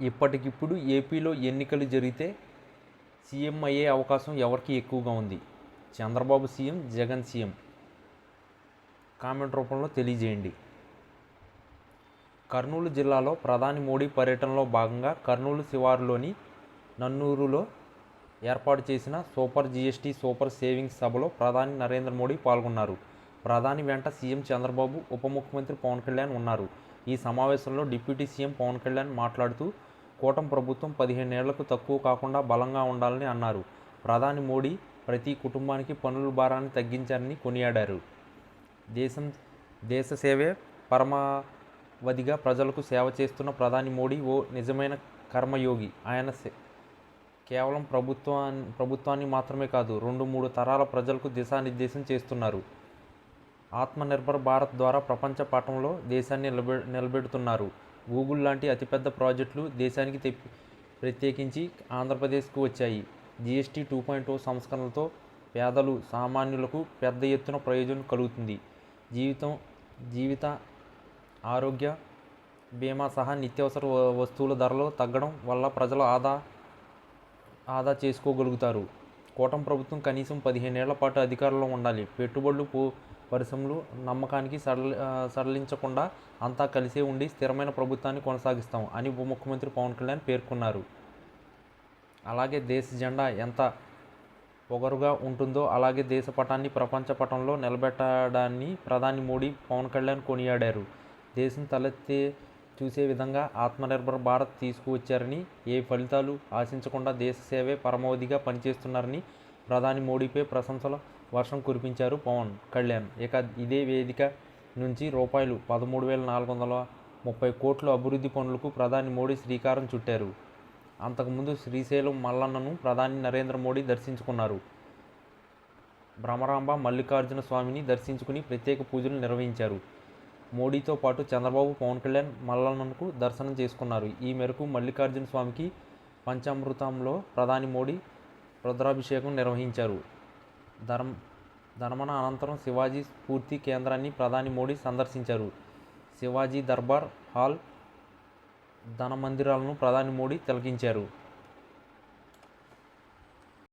ఇప్పటికిప్పుడు ఏపీలో ఎన్నికలు జరిగితే సీఎం అయ్యే అవకాశం ఎవరికి ఎక్కువగా ఉంది? Chandrababu CM Jagan CM. Comment రూపంలో తెలియజేయండి. కర్నూలు జిల్లాలో ప్రధాని మోడీ పర్యటనలో భాగంగా కర్నూలు శివారులోని నన్నూరులో ఏర్పాటు చేసిన సూపర్ జీఎస్టీ సూపర్ సేవింగ్స్ సభలో ప్రధాని నరేంద్ర మోడీ పాల్గొన్నారు. ప్రధాని వెంట సీఎం చంద్రబాబు ఉప ముఖ్యమంత్రి పవన్ కళ్యాణ్ ఉన్నారు. ఈ సమావేశంలో డిప్యూటీ సీఎం పవన్ కళ్యాణ్ మాట్లాడుతూ కూటమి ప్రభుత్వం పదిహేనేళ్ళకు తక్కువ కాకుండా బలంగా ఉండాలని అన్నారు. ప్రధాని మోడీ ప్రతి కుటుంబానికి పనుల భారాన్ని తగ్గించారని కొనియాడారు. దేశం దేశ సేవే పరమావధిగా ప్రజలకు సేవ చేస్తున్న ప్రధాని మోడీ ఓ నిజమైన కర్మయోగి. ఆయన కేవలం ప్రభుత్వాన్ని ప్రభుత్వాన్ని మాత్రమే కాదు రెండు మూడు తరాల ప్రజలకు దిశానిర్దేశం చేస్తున్నారు. ఆత్మనిర్భర్ భారత్ ద్వారా ప్రపంచ పటంలో దేశాన్ని నిలబె నిలబెడుతున్నారు. గూగుల్ లాంటి అతిపెద్ద ప్రాజెక్టులు దేశానికి తెప్పి ప్రత్యేకించి ఆంధ్రప్రదేశ్కు వచ్చాయి. జిఎస్టీ టూ పాయింట్ ఓ సంస్కరణలతో పేదలు సామాన్యులకు పెద్ద ఎత్తున ప్రయోజనం కలుగుతుంది. జీవితం జీవిత ఆరోగ్య బీమా సహా నిత్యావసర వ- వస్తువుల ధరలు తగ్గడం వల్ల ప్రజలు ఆదా ఆదా చేసుకోగలుగుతారు. కూటమి ప్రభుత్వం కనీసం పదిహేనేళ్ళ పాటు అధికారంలో ఉండాలి. పెట్టుబడులు పో పరిశ్రమలు నమ్మకానికి సడలి సడలించకుండా అంతా కలిసే ఉండి స్థిరమైన ప్రభుత్వాన్ని కొనసాగిస్తాం అని ఉప ముఖ్యమంత్రి పవన్ కళ్యాణ్ పేర్కొన్నారు. అలాగే దేశ జెండా ఎంత పొగరుగా ఉంటుందో అలాగే దేశ పటాన్ని ప్రపంచ పటంలో నిలబెట్టడాన్ని ప్రధాని మోడీ పవన్ కళ్యాణ్ కొనియాడారు. దేశం తలెత్తి చూసే విధంగా ఆత్మనిర్భర్ భారత్ తీసుకువచ్చారని ఏ ఫలితాలు ఆశించకుండా దేశ సేవే పరమావధిగా పనిచేస్తున్నారని ప్రధాని మోడీపై ప్రశంసల వర్షం కురిపించారు పవన్ కళ్యాణ్. ఇక ఇదే వేదిక నుంచి రూపాయలు పదమూడు వేల నాలుగు వందల ముప్పై కోట్ల అభివృద్ధి పనులకు ప్రధాని మోడీ శ్రీకారం చుట్టారు. అంతకుముందు శ్రీశైలం మల్లన్నను ప్రధాని నరేంద్ర మోడీ దర్శించుకున్నారు. భ్రమరాంబ మల్లికార్జున స్వామిని దర్శించుకుని ప్రత్యేక పూజలు నిర్వహించారు. మోడీతో పాటు చంద్రబాబు పవన్ కళ్యాణ్ మల్లన్నకు దర్శనం చేసుకున్నారు. ఈ మేరకు మల్లికార్జున స్వామికి పంచామృతంలో ప్రధాని మోడీ రుద్రాభిషేకం నిర్వహించారు. ధర్మ ధర్మన అనంతరం శివాజీ స్ఫూర్తి కేంద్రాన్ని ప్రధాని మోడీ సందర్శించారు. శివాజీ దర్బార్ హాల్ ధన మందిరాలను ప్రధాని మోడీ తిలకించారు.